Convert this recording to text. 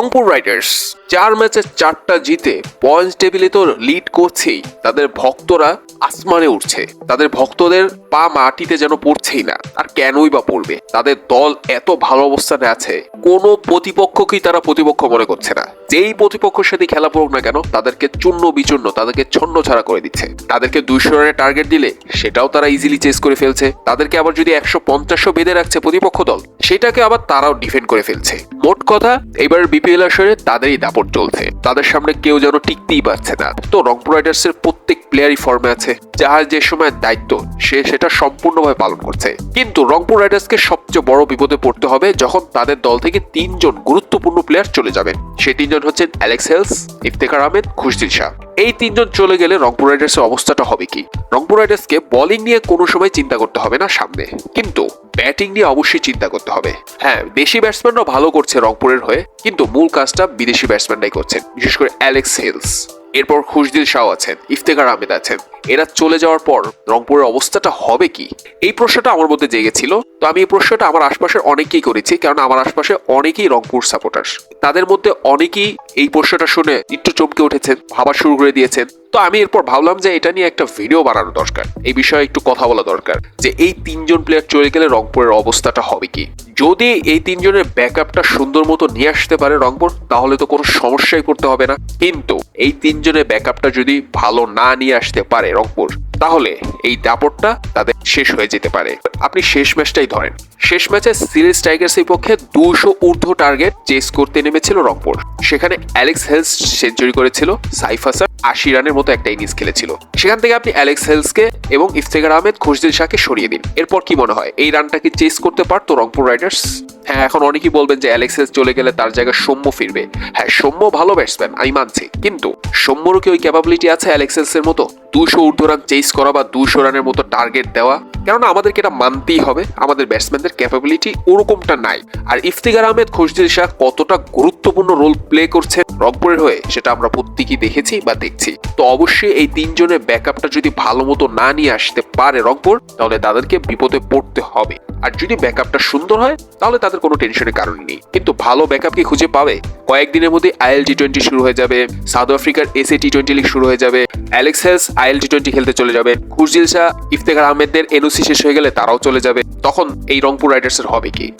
Rangpur Riders, চার ম্যাচে চারটা জিতে পয়েন্ট টেবিলে তো লিড করছেই। তাদের ভক্তরা আসমানে উঠছে। তাদের ভক্তদের পা মাটিতে যেন পড়ছেই না। আর কেনই বা পড়বে? তাদের দল এত ভালো অবস্থানে আছে, কোনো প্রতিপক্ষকেই তারা প্রতিপক্ষ মনে করছে না। যেই প্রতিপক্ষের সাথে খেলা পড়ুক না কেন, তাদেরকে চূর্ণ বিচূর্ণ, তাদেরকে ছন্ন ছাড়া করে দিচ্ছে। তাদেরকে দুইশো রানের টার্গেট দিলে সেটাও তারা ইজিলি চেস করে ফেলছে। তাদেরকে আবার যদি একশো পঞ্চাশও বেঁধে রাখছে প্রতিপক্ষ দল, সেটাকে আবার তারাও ডিফেন্ড করে ফেলছে। মোট কথা, এবার বিপিএল আসরে তাদেরই দাপট চলছে। তাদের সামনে কেউ যেন টিকতেই পারছে না। তো রংপুর রাইডার্স এর প্রত্যেক প্লেয়ারই ফর্মে আছে। যাহার যে সময় দায়িত্ব, সে সেটা সম্পূর্ণভাবে পালন করছে। কিন্তু রংপুর রাইডার্সকে সবচেয়ে বড় বিপদে পড়তে হবে যখন তাদের দল থেকে তিনজন গুরুত্বপূর্ণ প্লেয়ার চলে যাবেন সেই তিনজন হচ্ছেন অ্যালেক্স হেলস ইফতেখার আহমেদ, খুশদিল শাহ। এই তিনজন চলে গেলে রংপুর রাইডার্স এর অবস্থাটা হবে কি? রংপুর রাইডার্সকে বোলিং নিয়ে কোনো সময় চিন্তা করতে হবে না সামনে। কিন্তু ব্যাটিং নিয়ে অবশ্যই চিন্তা করতে হবে। হ্যাঁ দেশি ব্যাটসম্যানরাও ভালো করছে রংপুরের হয়ে, কিন্তু মূল কাজটা বিদেশি ব্যাটসম্যানরাই করছেন, বিশেষ করে অ্যালেক্স হেলস। এরপর খুশদিল শাহ আছেন, ইফতেখার আহমেদ আছেন। এরা চলে যাওয়ার পর রংপুরের অবস্থাটা হবে কি? এই প্রশ্নটা আমার মধ্যে জেগেছিল তো আমি এই প্রশ্নটা আমার আশপাশের অনেকেই করেছি কারণ আমার আশপাশে অনেকেই রংপুর সাপোর্টার্স। তাদের মধ্যে অনেকেই এই প্রশ্নটা শুনে একটু চমকে উঠেছেন, ভাবা শুরু করে দিয়েছেন। তো আমি এরপর ভাবলাম যে এটা নিয়ে একটা ভিডিও বানানো দরকার। এই বিষয়ে একটু কথা বলা দরকার, যে এই তিনজন প্লেয়ার চলে গেলে রংপুরের অবস্থাটা হবে কি? যদি এই তিনজনের ব্যাকআপটা সুন্দর মতো নিয়ে আসতে পারে রংপুর, তাহলে তো কোনো সমস্যাই করতে হবে না। কিন্তু এই তিনজনের ব্যাকআপটা যদি ভালো না নিয়ে আসতে পারে রংপুর, তাহলে এই দাপটটা তাদের শেষ হয়ে যেতে পারে। আপনি শেষ ম্যাচটাই ধরেন। শেষ ম্যাচে সিরিজ টাইগার্সের পক্ষে দুশো ঊর্ধ্ব টার্গেট চেস করতে নেমেছিল রংপুর। সেখানে অ্যালেক্স হেলস সেঞ্চুরি করেছিল সাইফ হাসান, আশি রানের মতো একটা ইনিংস খেলেছিল। সেখান থেকে আপনি অ্যালেক্স হেলসকে এবং ইফতেখার আহমেদ, খুশদিল শাহকে সরিয়ে দিন। এরপর কি মনে হয়? এই রানটা কি চেস করতে পারতো রংপুর রাইডার্স? হ্যাঁ এখন অনেকেই বলবেন যে অ্যালেক্স হেলস চলে গেলে তার জায়গায় সৌম্য ফিরবে। হ্যাঁ সৌম্য ভালো ব্যাটসম্যান আমি মানছি। কিন্তু সৌম্যরও কি ওই ক্যাপাবিলিটি আছে অ্যালেক্স হেলসের মতো? দুশো ঊর্ধ্ব রান চেস করা বা দুশো রানের মতো টার্গেট দেওয়া। কেননা আমাদেরকে এটা মানতেই হবে, আমাদের ব্যাটসম্যানদের ক্যাপাবিলিটি ওরকমটা নাই। আর ইফতিকার আহমেদ খুশদিল শাহ কতটা গুরুত্বপূর্ণ রোল প্লে করছে রংপুরের হয়ে, সেটা আমরা প্রত্যেকেই দেখেছি বা দেখছি। তো অবশ্যই এই তিনজনের ব্যাকআপটা যদি ভালো মতো না নিয়ে আসতে পারে রংপুর, তাহলে তাদেরকে বিপদে পড়তে হবে। আর যদি ব্যাকআপটা সুন্দর হয়, তাহলে তাদের কোনো টেনশনের কারণ নেই। কিন্তু ভালো ব্যাকআপ কি খুঁজে পাবে? কয়েকদিনের মধ্যে আইএল টি টোয়েন্টি শুরু হয়ে যাবে, সাউথ আফ্রিকার এসএ টি টোয়েন্টি লিগ শুরু হয়ে যাবে Alex Hales IL T twenty খেলতে চলে যাবে খুরজিল শাহ ইফতেখার আহমেদদের এনওসি শেষ হয়ে গেলে তারাও চলে যাবে। তখন এই রংপুর রাইডার্সের হবে কি?